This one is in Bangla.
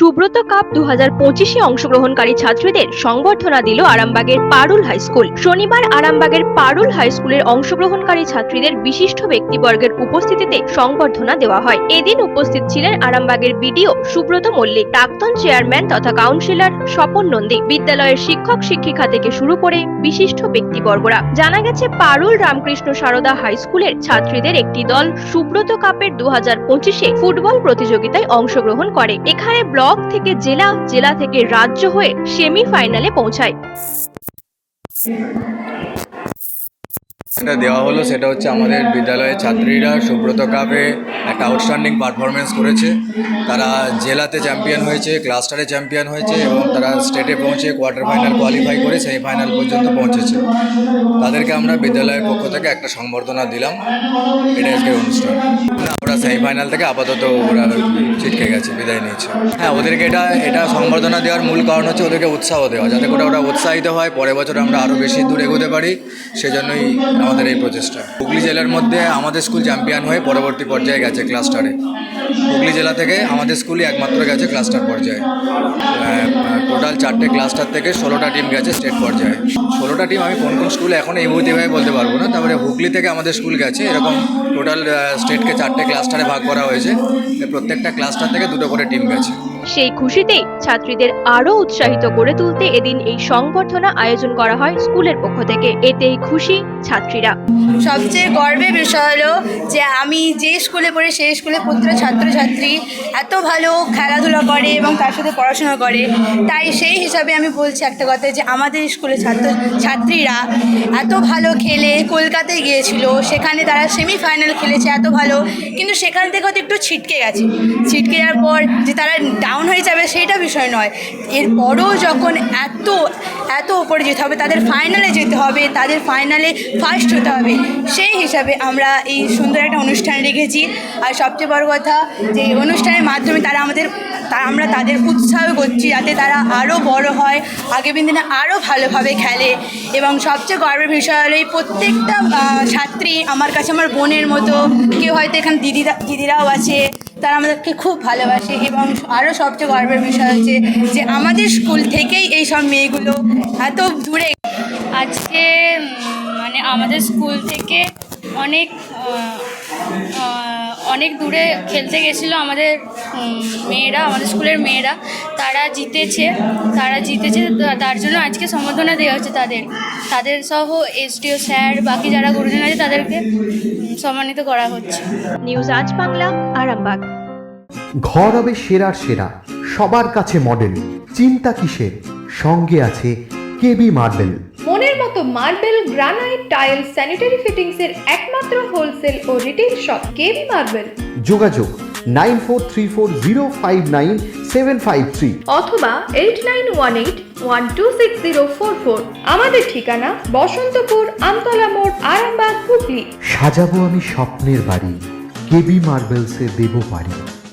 সুব্রত কাপ দু হাজার পঁচিশে অংশগ্রহণকারী ছাত্রীদের সংবর্ধনা দিল আরামবাগের পারুল হাই স্কুল। শনিবার আরামবাগের পারুল হাই স্কুলের অংশগ্রহণকারী ছাত্রীদের বিশিষ্ট ব্যক্তিবর্গের উপস্থিতিতে সংবর্ধনা দেওয়া হয়। এদিন উপস্থিত ছিলেন আরামবাগের বিডিও সুব্রত মল্লিক, প্রাক্তন চেয়ারম্যান তথা কাউন্সিলর স্বপন নন্দী। বিদ্যালয়ের শিক্ষক শিক্ষিকা থেকে শুরু করে বিশিষ্ট ব্যক্তিবর্গরা। জানা গেছে, পারুল রামকৃষ্ণ সারদা হাই স্কুলের ছাত্রীদের একটি দল সুব্রত কাপের দু হাজার পঁচিশে ফুটবল প্রতিযোগিতায় অংশগ্রহণ করে। এখানে ব্লক থেকে জেলা জেলা থেকে রাজ্য হয়ে সেমিফাইনালে পৌঁছায়। যেটা দেওয়া হলো, সেটা হচ্ছে আমাদের বিদ্যালয়ের ছাত্রীরা সুব্রত কাপে একটা আউটস্ট্যান্ডিং পারফরমেন্স করেছে। তারা জেলাতে চ্যাম্পিয়ন হয়েছে ক্লাস্টারে চ্যাম্পিয়ন হয়েছে এবং তারা স্টেটে পৌঁছে কোয়ার্টার ফাইনাল কোয়ালিফাই করে সেমিফাইনাল পর্যন্ত পৌঁছেছে। তাদেরকে আমরা বিদ্যালয়ের পক্ষ থেকে একটা সংবর্ধনা দিলাম। এটা অনুষ্ঠান। ওরা সেমিফাইনাল থেকে আপাতত ওরা ছিটকে গেছে, বিদায় নিয়েছে। হ্যাঁ ওদেরকে এটা এটা সংবর্ধনা দেওয়ার মূল কারণ হচ্ছে ওদেরকে উৎসাহ দেওয়া। যাতে করে ওরা উৎসাহিত হয়, পরের বছর আমরা আরও বেশি দূর এগোতে পারি, সেজন্যই আমাদের এই প্রচেষ্টা। হুগলি জেলার মধ্যে আমাদের স্কুল চ্যাম্পিয়ন হয়ে পরবর্তী পর্যায়ে গেছে ক্লাস্টারে হুগলি জেলা থেকে আমাদের স্কুলই একমাত্র গেছে ক্লাস্টার পর্যায়ে। টোটাল চারটে ক্লাস্টার থেকে ষোলোটা টিম গেছে স্টেট পর্যায়ে। ষোলোটা টিম আমি কোন কোন স্কুলে এখন এই মুহূর্তে বলতে পারব না। তারপরে হুগলি থেকে আমাদের স্কুল গেছে। এরকম টোটাল স্টেটকে চারটে ক্লাস্টারে ভাগ করা হয়েছে। প্রত্যেকটা ক্লাস্টার থেকে দুটো করে টিম গেছে। সেই খুশিতেই ছাত্রীদের আরও উৎসাহিত করে তুলতে এদিন এই সংবর্ধনা আয়োজন করা হয় স্কুলের পক্ষ থেকে। এতেই খুশি ছাত্রীরা। সবচেয়ে গর্বের বিষয় হলো যে আমি যে স্কুলে পড়ি সেই স্কুলে প্রত্যেকটা ছাত্রছাত্রী এত ভালো খেলাধুলা করে এবং তার সাথে পড়াশোনা করে। তাই সেই হিসাবে আমি বলছি একটা কথা যে আমাদের স্কুলে ছাত্র ছাত্রীরা এত ভালো খেলে, কলকাতায় গিয়েছিল, সেখানে তারা সেমিফাইনাল খেলেছে এত ভালো, কিন্তু সেখান থেকে হয়তো একটু ছিটকে গেছে। ছিটকে যাওয়ার পর যে তারা ডাউন হয়ে যাবে সেইটা বিষয় নয়। এরপরও যখন এত এত উপরে যেতে হবে, তাদের ফাইনালে যেতে হবে, তাদের ফাইনালে ফার্স্ট হতে হবে, সেই হিসাবে আমরা এই সুন্দর একটা অনুষ্ঠান রেখেছি। আর সবচেয়ে বড় কথা, যে অনুষ্ঠানের মাধ্যমে তারা আমাদের আমরা তাদের উৎসাহ করছি যাতে তারা আরও বড় হয়, আগামী দিনে আরও ভালোভাবে খেলে। এবং সবচেয়ে গর্বের বিষয় হলো, এই প্রত্যেকটা ছাত্রী আমার কাছে, আমার বোনের মতো, কেউ হয়তো এখানে দিদিরা, দিদিরাও আছে তারা আমাদেরকে খুব ভালোবাসে এবং আরও সবচেয়ে গর্বের বিষয় হচ্ছে যে আমাদের স্কুল থেকেই এই সব মেয়েগুলো এত দূরে আজকে মানে আমাদের স্কুল থেকে অনেক অনেক দূরে খেলতে গেছিল আমাদের মেয়েরা, আমাদের স্কুলের মেয়েরা। তারা জিতেছে তারা জিতেছে তার জন্য আজকে সম্বর্ধনা দেওয়া হচ্ছে তাদের। তাদের সহ এসডিও স্যার, বাকি যারা গুরুজন আছে তাদেরকে সম্মানিত করা হচ্ছে। নিউজ আজ বাংলা আরামবাগ। ঘর হবে সেরার সেরা সবার কাছে মডেল চিন্তা কিসের? সঙ্গে আছে কেবি মার্বেল মনের মতো marble granite tile sanitary fittings এর একমাত্র হোলসেল ও রিটেল শপ কেবি মার্বেল যোগাযোগ nine four three four zero five nine seven five three. অথবা eight nine one eight one two six zero four four. আমাদের ঠিকানা বসন্তপুর আমতলা মোড় আরামবাগ। সাজাবো আমি স্বপ্নের বাড়ি কেবি মার্বেলসে দেবো বাড়ি।